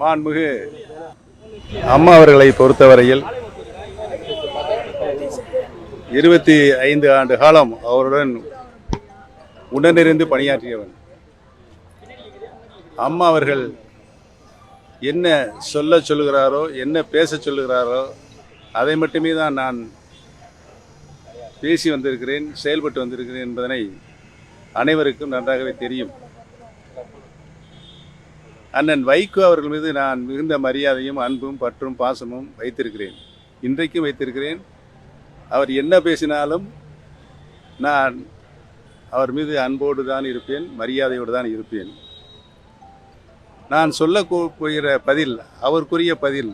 மாண்புமிகு அம்மா அவர்களை பொறுத்தவரையில் இருபத்தி ஐந்து ஆண்டு காலம் அவருடன் உடனிருந்து பணியாற்றியவன். அம்மா அவர்கள் என்ன சொல்ல சொல்லுகிறாரோ என்ன பேச சொல்லுகிறாரோ அதை மட்டுமே தான் நான் பேசி வந்திருக்கிறேன் செயல்பட்டு வந்திருக்கிறேன் என்பதனை அனைவருக்கும் நன்றாகவே தெரியும். அண்ணன் வைகோ அவர்கள் மீது நான் மிகுந்த மரியாதையும் அன்பும் பற்றும் பாசமும் வைத்திருக்கிறேன். இன்றைக்கும் வைத்திருக்கிறேன். அவர் என்ன பேசினாலும் நான் அவர் மீது அன்போடு தான் இருப்பேன் மரியாதையோடு தான் இருப்பேன். நான் சொல்ல போகிற பதில் அவருக்குரிய பதில்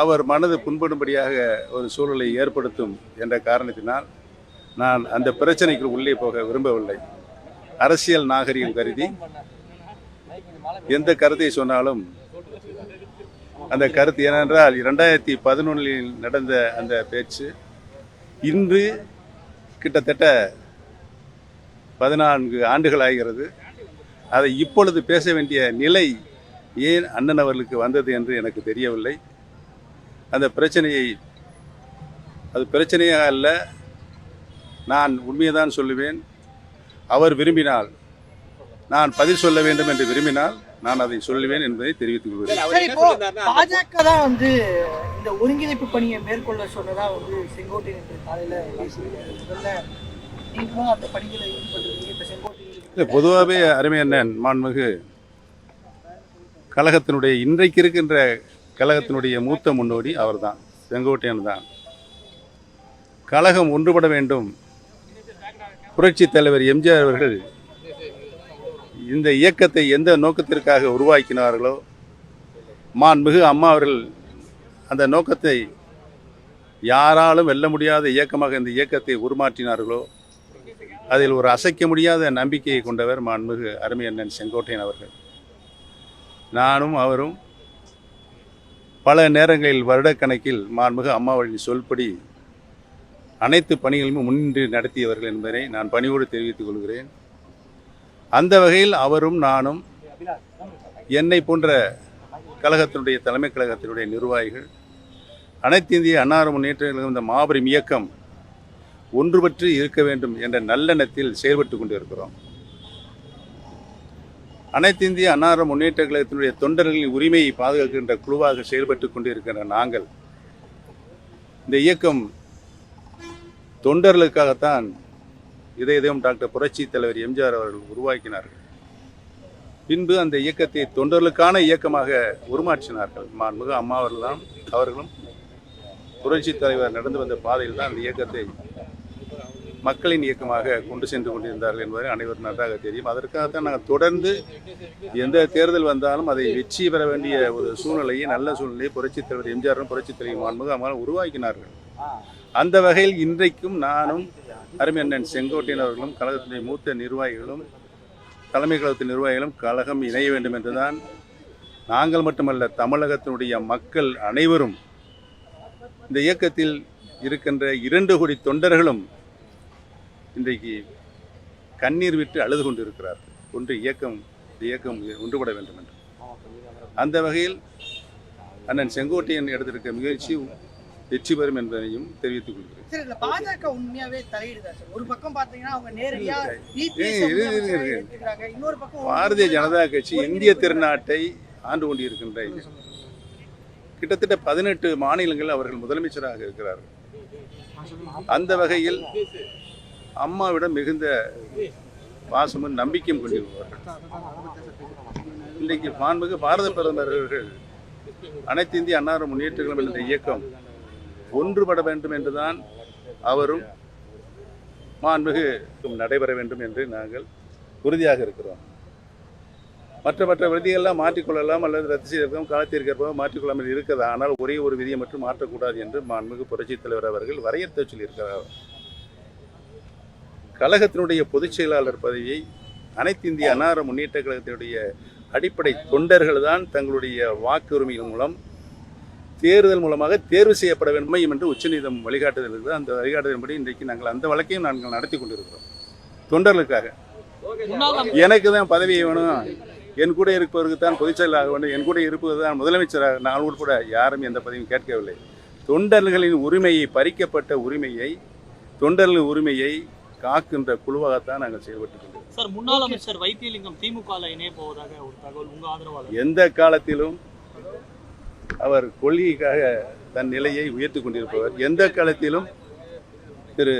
அவர் மனது புண்படும்படியாக ஒரு சூழலை ஏற்படுத்தும் என்ற காரணத்தினால் நான் அந்த பிரச்சனைக்கு உள்ளே போக விரும்பவில்லை. அரசியல் நாகரிகம் கருதி எந்த கருத்தை சொன்னாலும் அந்த கருத்து ஏனென்றால் இரண்டாயிரத்தி பதினொன்றில் நடந்த அந்த பேச்சு இன்று கிட்டத்தட்ட பதினான்கு ஆண்டுகள் ஆகிறது. அதை இப்பொழுது பேச வேண்டிய நிலை ஏன் அண்ணன் அவர்களுக்கு வந்தது என்று எனக்கு தெரியவில்லை. அந்த பிரச்சனையை அது பிரச்சனையாக அல்ல நான் உண்மையை தான் சொல்லுவேன். அவர் விரும்பினால் நான் பதில் சொல்ல வேண்டும் என்று விரும்பினால் நான் அதை சொல்லுவேன் என்பதை தெரிவித்துக் கொள்கிறேன். பாஜக தான் வந்து இந்த ஒருங்கிணைப்பு பணியை மேற்கொள்ள சொன்னதா வந்து செங்கோட்டையன் காலையில நீங்களும் அந்த பணிகளை இல்லை பொதுவாகவே அருமை அண்ணன் மாண்புமிகு கழகத்தினுடைய இன்றைக்கு இருக்கின்ற கழகத்தினுடைய மூத்த முன்னோடி அவர்தான் செங்கோட்டையன் தான். கழகம் ஒன்றுபட வேண்டும். புரட்சித் தலைவர் எம்ஜிஆர் அவர்கள் இந்த இயக்கத்தை எந்த நோக்கத்திற்காக உருவாக்கினார்களோ? மாண்புமிகு அம்மா அவர்கள் அந்த நோக்கத்தை யாராலும் வெல்ல முடியாத இயக்கமாக இந்த இயக்கத்தை உருமாற்றினார்களோ அதில் ஒரு அசைக்க முடியாத நம்பிக்கையை கொண்டவர் மாண்புமிகு அருமை அண்ணன் செங்கோட்டையன் அவர்கள். நானும் அவரும் பல நேரங்களில் வருடக்கணக்கில் மாண்புமிகு அம்மாவளின் சொல்படி அனைத்து பணிகளும் முன்னின்று நடத்தியவர்கள் என்பதை நான் பணிவோடு தெரிவித்துக் கொள்கிறேன். அந்த வகையில் அவரும் நானும் என்னை போன்ற கழகத்தினுடைய தலைமை கழகத்தினுடைய நிர்வாகிகள் அனைத்து இந்திய அன்னார முன்னேற்ற இந்த மாபெரும் இயக்கம் ஒன்றுபற்றி இருக்க வேண்டும் என்ற நல்லெண்ணத்தில் செயல்பட்டு கொண்டிருக்கிறோம். அனைத்து இந்திய அன்னார முன்னேற்ற கழகத்தினுடைய தொண்டர்களின் உரிமையை பாதுகாக்கின்ற குழுவாக செயல்பட்டு கொண்டிருக்கின்ற நாங்கள் இந்த இயக்கம் தொண்டர்களுக்காகத்தான் இதய டாக்டர் புரட்சி தலைவர் எம்ஜிஆர் அவர்கள் உருவாக்கினார்கள். பின்பு அந்த இயக்கத்தை தொண்டர்களுக்கான இயக்கமாக உருமாற்றினார்கள். மாண்புக அம்மா அவர்கள்தான் அவர்களும் புரட்சி தலைவர் நடந்து வந்த பாதையில் தான் அந்த இயக்கத்தை மக்களின் இயக்கமாக கொண்டு சென்று கொண்டிருந்தார்கள் என்பதை அனைவரும் நன்றாக தெரியும். அதற்காகத்தான் நாங்கள் தொடர்ந்து எந்த தேர்தல் வந்தாலும் அதை வெற்றி பெற வேண்டிய ஒரு சூழ்நிலையை நல்ல சூழ்நிலையை புரட்சித் தலைவர் எம்ஜிஆரும் புரட்சித் தலைவர் மாண்புக அம்மாவும் உருவாக்கினார்கள். அந்த வகையில் இன்றைக்கும் நானும் அருமை அண்ணன் செங்கோட்டையன் அவர்களும் கழகத்தினுடைய மூத்த நிர்வாகிகளும் தலைமை கழகத்தின் நிர்வாகிகளும் கழகம் இணைய வேண்டும் என்றுதான் நாங்கள் மட்டுமல்ல தமிழகத்தினுடைய மக்கள் அனைவரும் இந்த இயக்கத்தில் இருக்கின்ற இரண்டு கோடி தொண்டர்களும் இன்றைக்கு கண்ணீர் விட்டு அழுது கொண்டிருக்கிறார்கள். ஒன்று இயக்கம் இந்த இயக்கம் ஒன்றுபட வேண்டும் என்று. அந்த வகையில் அண்ணன் செங்கோட்டையன் எடுத்திருக்க முயற்சி வெற்றி பெறும் என்பதையும் தெரிவித்துக் கொள்கிறேன் சரி இல்ல பாஜக உண்மையாவே தலையிடுதா சார் ஒரு பக்கம் பாத்தீங்கன்னா அவங்க நேரடியா EPS ஏய், இரு, இரு, முதலமைச்சரா இரு. ஏத்துக்கிறாங்க. இன்னொரு பக்கம் பாரதிய ஜனதா கட்சி இந்திய திருநாட்டை ஆண்டு கொண்டிருக்கின்ற. கிட்டத்தட்ட பதினெட்டு மாநிலங்கள் அவர்கள் முதலமைச்சராக இருக்கிறார்கள் அந்த வகையில் அம்மாவிடம் மிகுந்த பாசமும் நம்பிக்கையும் கொண்டிருப்பார்கள் இன்றைக்கு மாண்புமிகு பாரத பிரதமர் அவர்கள் அனைத்து இந்திய அன்னார முன்னேற்ற கழகம் என்ற இயக்கம் ஒன்றுபட வேண்டும் என்றுதான் அவரும் மாண்புமிகு நடைபெற வேண்டும் என்று நாங்கள் உறுதியாக இருக்கிறோம். மற்ற மற்ற விதிகள்லாம் மாற்றிக்கொள்ளலாம் அல்லது ரத்து செய்திருக்கலாம் காலத்திற்கு மாற்றிக்கொள்ளாமல் இருக்கிறது. ஆனால் ஒரே ஒரு விதியை மட்டும் மாற்றக்கூடாது என்று மாண்புமிகு புரட்சித் தலைவர் அவர்கள் வரையறுத்து சொல்லியிருக்கிறார். கழகத்தினுடைய பொதுச் செயலாளர் பதவியை அனைத்து இந்திய அன்னார முன்னேற்ற கழகத்தினுடைய அடிப்படை தொண்டர்கள் தான் தங்களுடைய வாக்குரிமையின் மூலம் தேர்தல் மூலமாக தேர்வு செய்யப்பட வேண்டும் என்று உச்சநீதிமன்றம் வழிகாட்டுதல் இருக்குது. அந்த வழிகாட்டுதலின்படி இன்றைக்கு நாங்கள் அந்த வழக்கையும் நாங்கள் நடத்தி கொண்டிருக்கிறோம். தொண்டர்களுக்காக. எனக்கு தான் பதவி வேணும். என் கூட இருப்பவருக்கு தான் பொதுச் செயலாளர் வேண்டும். என் கூட இருப்பது தான் முதலமைச்சராக. நான் உட்பட யாரும் எந்த பதவியும் கேட்கவில்லை. தொண்டர்களின் உரிமையை பறிக்கப்பட்ட உரிமையை தொண்டர்களின் உரிமையை காக்கின்ற குழுவாகத்தான் நாங்கள் செயல்பட்டு சார் முன்னாள் அமைச்சர் வைத்தியலிங்கம் திமுக இணைய போவதாக ஒரு தகவல் உங்க ஆதரவாளர். எந்த காலத்திலும் அவர் கொள்கைக்காக தன் நிலையை உயர்த்தி கொண்டிருப்பவர். எந்த காலத்திலும் திரு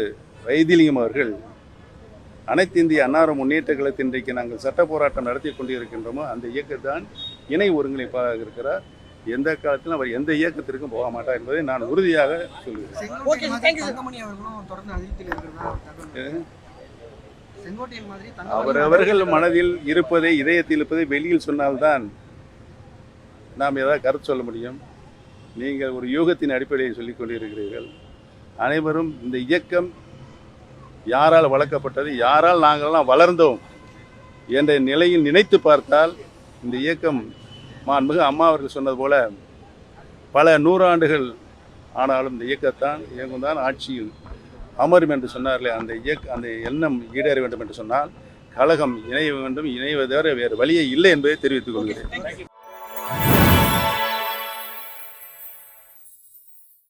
வைத்திலிங்கம் அவர்கள் அனைத்து இந்திய அன்னார முன்னேற்ற கழகத்தின் இன்றைக்கு நாங்கள் சட்ட போராட்டம் நடத்தி கொண்டிருக்கின்றோமோ அந்த இயக்கத்தான் இணை ஒருங்கிணைப்பாக இருக்கிறார். எந்த காலத்திலும் அவர் எந்த இயக்கத்திற்கும் போக மாட்டார் என்பதை நான் உறுதியாக சொல்கிறேன். தங்கமணி அவரவர்கள் மனதில் இருப்பதை இதயத்தில் இருப்பதை வெளியில் சொன்னால்தான் நாம் ஏதாவது கருத்து சொல்ல முடியும்? நீங்கள் ஒரு யூகத்தின் அடிப்படையில் சொல்லிக் கொண்டிருக்கிறீர்கள். அனைவரும் இந்த இயக்கம் யாரால் வளர்க்கப்பட்டது யாரால் நாங்கள்லாம் வளர்ந்தோம் என்ற நிலையில் நினைத்து பார்த்தால் இந்த இயக்கம் மாண்புமிகு அம்மா அவர்கள் சொன்னது போல பல நூறாண்டுகள் ஆனாலும் இந்த இயக்கத்தான் இயங்கும் தான் ஆட்சியில் அமரும் என்று சொன்னார்களே. அந்த இயக்க அந்த எண்ணம் ஈடேற வேண்டும் என்று சொன்னால் கழகம் இணைய வேண்டும் இணைவதை தவிர வேறு வழியே இல்லை என்பதை தெரிவித்துக் கொள்கிறேன்.